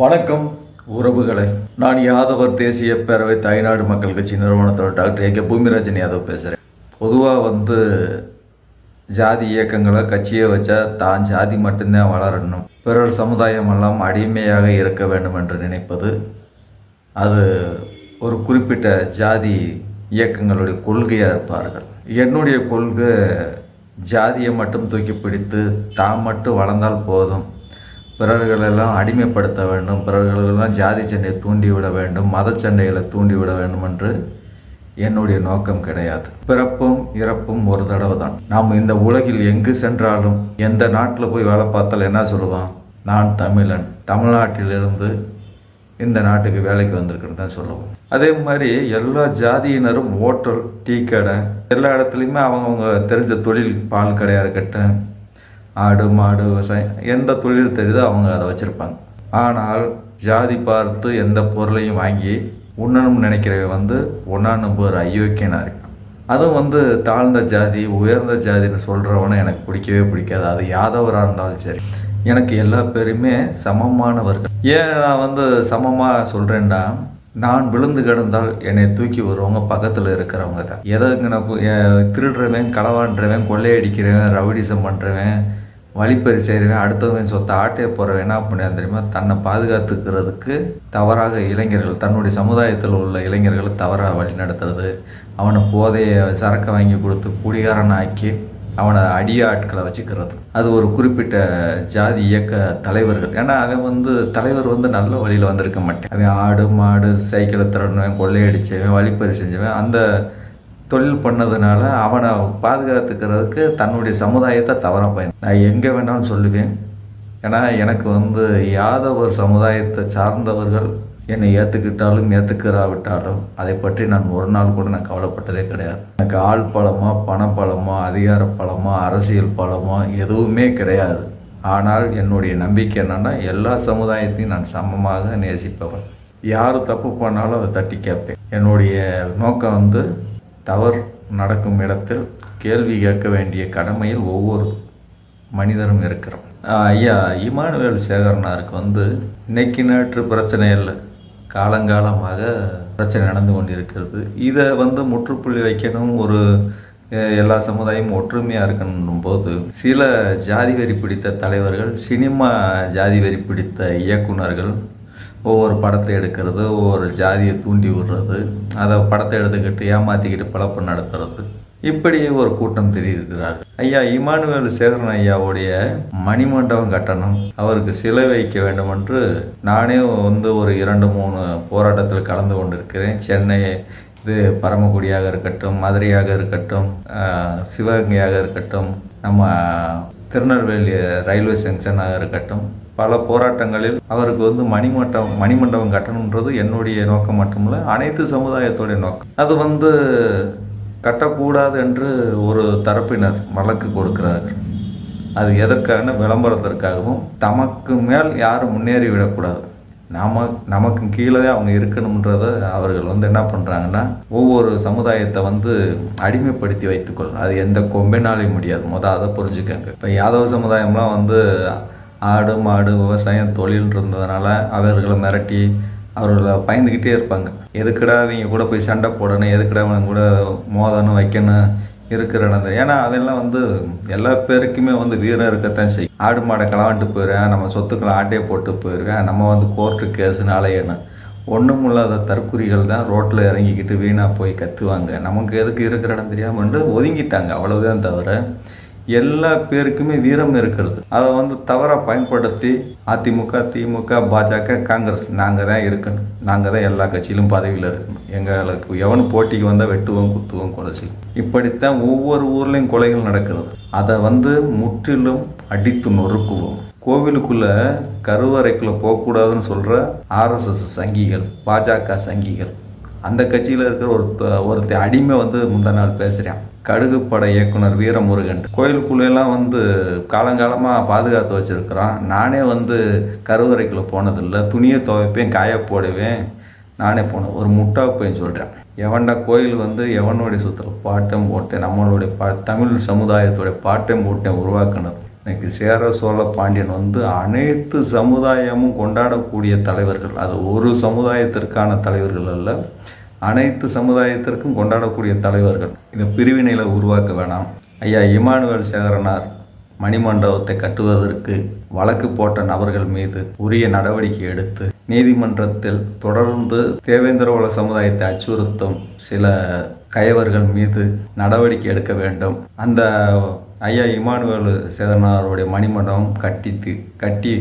வணக்கம் உறவுகளை. நான் யாதவர் தேசிய பேரவை தாய்நாடு மக்கள் கட்சி நிறுவனத்தோட doctor A K Bhoomirajan Yadav பேசுகிறேன் பொதுவாக வந்து ஜாதி இயக்கங்களை கட்சியை வச்சா தான் ஜாதி மட்டும்தான் வளரணும். பிறர் சமுதாயம் எல்லாம் அடிமையாக இருக்க வேண்டும் என்று நினைப்பது அது ஒரு குறிப்பிட்ட ஜாதி இயக்கங்களுடைய கொள்கையாக இருப்பார்கள். என்னுடைய கொள்கை ஜாதியை மட்டும் தூக்கி பிடித்து தான் மட்டும் வளர்ந்தால் போதும். பிறர்களெல்லாம் அடிமைப்படுத்த வேண்டும். பிறர்களெல்லாம் ஜாதி சண்டையை தூண்டிவிட வேண்டும். மத சண்டைகளை தூண்டிவிட வேண்டும் என்று என்னுடைய நோக்கம் கிடையாது. பிறப்பும் இறப்பும் ஒரு தடவை தான். நாம் இந்த உலகில் எங்கு சென்றாலும் எந்த நாட்டில் போய் வேலை பார்த்தாலும் என்ன சொல்லுவான்? நான் தமிழன். தமிழ்நாட்டிலிருந்து இந்த நாட்டுக்கு வேலைக்கு வந்திருக்குன்னு தான் சொல்லுவோம். அதே மாதிரி எல்லா ஜாதியினரும் ஓட்டல் டீ கடை எல்லா இடத்துலையுமே அவங்கவுங்க தெரிஞ்ச தொழில் பால் கடையாக இருக்கட்டும் ஆடு மாடு விவசாயம் எந்த தொழில் தெரியுதோ அவங்க அதை வச்சுருப்பாங்க. ஆனால் ஜாதி பார்த்து எந்த பொருளையும் வாங்கி உண்ணணும் நினைக்கிறவன் வந்து ஒன்றாம் ஒரு அயோக்கியனாக இருக்கான். அதுவும் வந்து தாழ்ந்த ஜாதி உயர்ந்த ஜாதின்னு சொல்கிறவனை எனக்கு பிடிக்கவே பிடிக்காது. அது யாதவராக இருந்தாலும் சரி. எனக்கு எல்லா பேருமே சமமானவர்கள். ஏன் நான் வந்து சமமாக சொல்கிறேன்டா நான் விழுந்து கிடந்தால் என்னை தூக்கி வருவாங்க பக்கத்தில் இருக்கிறவங்க தான். எதற்கு நான் திருடுறவன் களவாண்டுறவன் கொள்ளையடிக்கிறவன் ரவுடிசம் பண்ணுறவன் வழிப்பறி செய்கிறவன் அடுத்தவன் சொத்தை ஆட்டைய போகிறவன் என்ன பண்ண தெரியுமா? தன்னை பாதுகாத்துக்கிறதுக்கு தவறாக இளைஞர்கள் தன்னுடைய சமுதாயத்தில் உள்ள இளைஞர்களை தவறாக வழி நடத்துறது அவனை போதைய சரக்கை வாங்கி கொடுத்து குடிகாரனாக்கி அவனை அடிய ஆட்களை வச்சுக்கிறது. அது ஒரு குறிப்பிட்ட ஜாதி இயக்க தலைவர்கள். ஏன்னா அவன் வந்து தலைவர் வந்து நல்ல வழியில் வந்திருக்க மாட்டேன். அவன் ஆடு மாடு சைக்கிளை திறனவன் கொள்ளையடிச்சவன் வழிப்பறி செஞ்சவன் அந்த தொழில் பண்ணதுனால அவனை பாதுகாத்துக்கிறதுக்கு தன்னுடைய சமுதாயத்தை தவற பயன் நான் எங்கே வேணாலும் சொல்லுவேன். ஏன்னா எனக்கு வந்து யாதவர் சமுதாயத்தை சார்ந்தவர்கள் என்னை ஏற்றுக்கிட்டாலும் ஏற்றுக்கிறாவிட்டாலும் அதை பற்றி நான் ஒரு நாள் கூட நான் கவலைப்பட்டதே கிடையாது. எனக்கு ஆள் பலமோ பணப்பலமோ அதிகார பலமோ அரசியல் பலமோ எதுவுமே கிடையாது. ஆனால் என்னுடைய நம்பிக்கை என்னென்னா எல்லா சமுதாயத்தையும் நான் சமமாக நேசிப்பவன். யார் தப்பு பண்ணாலும் அதை தட்டி கேட்பேன். என்னுடைய நோக்கம் வந்து தவறு நடக்கும் இடத்தில் கேள்வி கேட்க வேண்டிய கடமையில் ஒவ்வொரு மனிதரும் இருக்கிறோம் ஐயா இமானுவேல் சேகரனாருக்கு வந்து இன்னைக்கு நேற்று பிரச்சனை இல்லை. காலங்காலமாக பிரச்சனை நடந்து கொண்டிருக்கிறது. இதை வந்து முற்றுப்புள்ளி வைக்கணும் ஒரு எல்லா சமுதாயமும் ஒற்றுமையாக இருக்கணும் போது சில ஜாதி வெறி பிடித்த தலைவர்கள் சினிமா ஜாதி வெறி பிடித்த இயக்குனர்கள் ஒவ்வொரு படத்தை எடுக்கிறது ஒவ்வொரு ஜாதியை தூண்டி விடுறது அதை படத்தை எடுத்துக்கிட்டு ஏமாற்றிக்கிட்டு பழப்பு நடத்துறது இப்படியே ஒரு கூட்டம் தெரியிருக்கிறார்கள். ஐயா இமானுவேல் சேகரன் ஐயாவுடைய மணிமண்டபம் கட்டணம். அவருக்கு சிலை வைக்க வேண்டும் என்று நானே வந்து ஒரு இரண்டு மூணு போராட்டத்தில் கலந்து கொண்டிருக்கிறேன். சென்னை இது பரமக்குடியாக இருக்கட்டும் மதுரையாக இருக்கட்டும் சிவகங்கையாக இருக்கட்டும் நம்ம திருநெல்வேலி ரயில்வே ஜங்ஷனாக இருக்கட்டும் பல போராட்டங்களில் அவருக்கு வந்து மணிமண்டபம் மணிமண்டபம் கட்டணுன்றது என்னுடைய நோக்கம் மட்டுமில்லை அனைத்து சமுதாயத்துடைய நோக்கம். அது வந்து கட்டக்கூடாது என்று ஒரு தரப்பினர் வழக்கு கொடுக்கிறார்கள். அது எதற்கான விளம்பரத்திற்காகவும் தமக்கு மேல் யாரும் முன்னேறி விடக்கூடாது நாம நமக்கு கீழே அவங்க இருக்கணுன்றத அவர்கள் வந்து என்ன பண்ணுறாங்கன்னா ஒவ்வொரு சமுதாயத்தை வந்து அடிமைப்படுத்தி வைத்துக்கொள்ளணும் அது எந்த கொம்பினாலையும் முடியாது. மொதல் அதை புரிஞ்சுக்கங்க. இப்போ யாதவ சமுதாயம்லாம் வந்து ஆடு மாடு விவசாயம் தொழில் இருந்ததுனால அவர்களை மிரட்டி அவர்களை பயந்துக்கிட்டே இருப்பாங்க. எதுக்குடா இவங்க கூட போய் சண்டை போடணும்? எதுக்குடா அவங்க கூட மோதணும் வைக்கணும்? இருக்கிற ஏன்னா அதெல்லாம் வந்து எல்லா பேருக்குமே வந்து வீரம் இருக்கத்தான் செய்யும். ஆடு மாடை களவாண்டு போயிடுறேன் நம்ம சொத்துக்களை ஆட்டே போட்டு போயிடுவேன் நம்ம வந்து கோர்ட்டு கேஸுன்னு அலையணும் ஒன்றும் இல்லாத தற்குறிகள் தான் ரோட்டில் இறங்கிக்கிட்டு வீணாக போய் கத்துவாங்க. நமக்கு எதுக்கு இருக்கிற இடம் தெரியாமன்ட்டு ஒதுங்கிட்டாங்க. அவ்வளோதான் தவிர எல்லா பேருக்குமே வீரம் இருக்கிறது. அதை வந்து தவறாக பயன்படுத்தி அதிமுக திமுக பாஜக காங்கிரஸ் நாங்கள் தான் இருக்கணும். நாங்கள் தான் எல்லா கட்சியிலும் பதவியில் இருக்கணும். எங்களுக்கு எவனும் போட்டிக்கு வந்தால் வெட்டுவோம் குத்துவோம் கொலை இப்படித்தான் ஒவ்வொரு ஊர்லேயும் கொலைகள் நடக்கிறது. அதை வந்து முற்றிலும் அடித்து நொறுக்குவோம். கோவிலுக்குள்ள கருவறைக்குள்ள போகக்கூடாதுன்னு சொல்கிற ஆர்எஸ்எஸ் சங்கிகள் பாஜக சங்கிகள் அந்த கட்சியில் இருக்கிற ஒருத்த ஒருத்தர் அடிமை வந்து முந்தா நாள் பேசுகிறான் கடுகு பட இயக்குனர் வீரமுருகன். கோயிலுக்குள்ளெல்லாம் வந்து காலங்காலமாக பாதுகாத்து வச்சுருக்குறான். நானே வந்து கருவறைக்குள்ளே போனதில்லை. துணியை துவைப்பேன் காய போடுவேன். நானே போனேன். ஒரு முட்டா போய் சொல்கிறேன் எவன்டா கோயில் வந்து எவனுடைய சுற்றுல பாட்டம் போட்டேன் நம்மளுடைய பா தமிழ் சமுதாயத்துடைய பாட்டம் போட்டேன் உருவாக்கணும் இன்றைக்கி சேர சோழ பாண்டியன் வந்து அனைத்து சமுதாயமும் கொண்டாடக்கூடிய தலைவர்கள். அது ஒரு சமுதாயத்திற்கான தலைவர்கள் அல்ல அனைத்து சமுதாயத்திற்கும் கொண்டாடக்கூடிய தலைவர்கள். இந்த பிரிவினையில் உருவாக்க வேணாம். ஐயா இமானுவேல் சேகரனார் மணிமண்டபத்தை கட்டுவதற்கு வழக்கு போட்ட நபர்கள் மீது உரிய நடவடிக்கை எடுத்து நீதிமன்றத்தில் தொடர்ந்து தேவேந்திரகுல சமுதாயத்தை அச்சுறுத்தும் சில கயவர்கள் மீது நடவடிக்கை எடுக்க வேண்டும். அந்த ஐயா இமானுவேல் சேதனாருடைய மணிமண்டபம் கட்டித்து கட்டி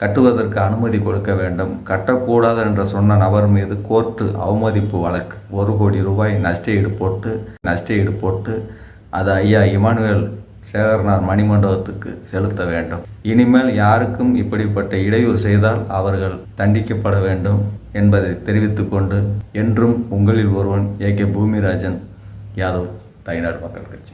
கட்டுவதற்கு அனுமதி கொடுக்க வேண்டும். கட்டக்கூடாது என்று சொன்ன நபர் மீது கோர்ட்டு அவமதிப்பு வழக்கு. ஒரு கோடி ரூபாய் நஷ்டஈடு போட்டு நஷ்டஈடு போட்டு அது ஐயா இமானுவேல் சேகரனார் மணிமண்டபத்துக்கு செலுத்த வேண்டும். இனிமேல் யாருக்கும் இப்படிப்பட்ட இடையூறு செய்தால் அவர்கள் தண்டிக்கப்பட வேண்டும் என்பதை தெரிவித்துக்கொண்டு என்றும் உங்களில் ஒருவன் ஏ கே பூமிராஜன் யாதவ் தாய்நாடு மக்கள் கட்சி.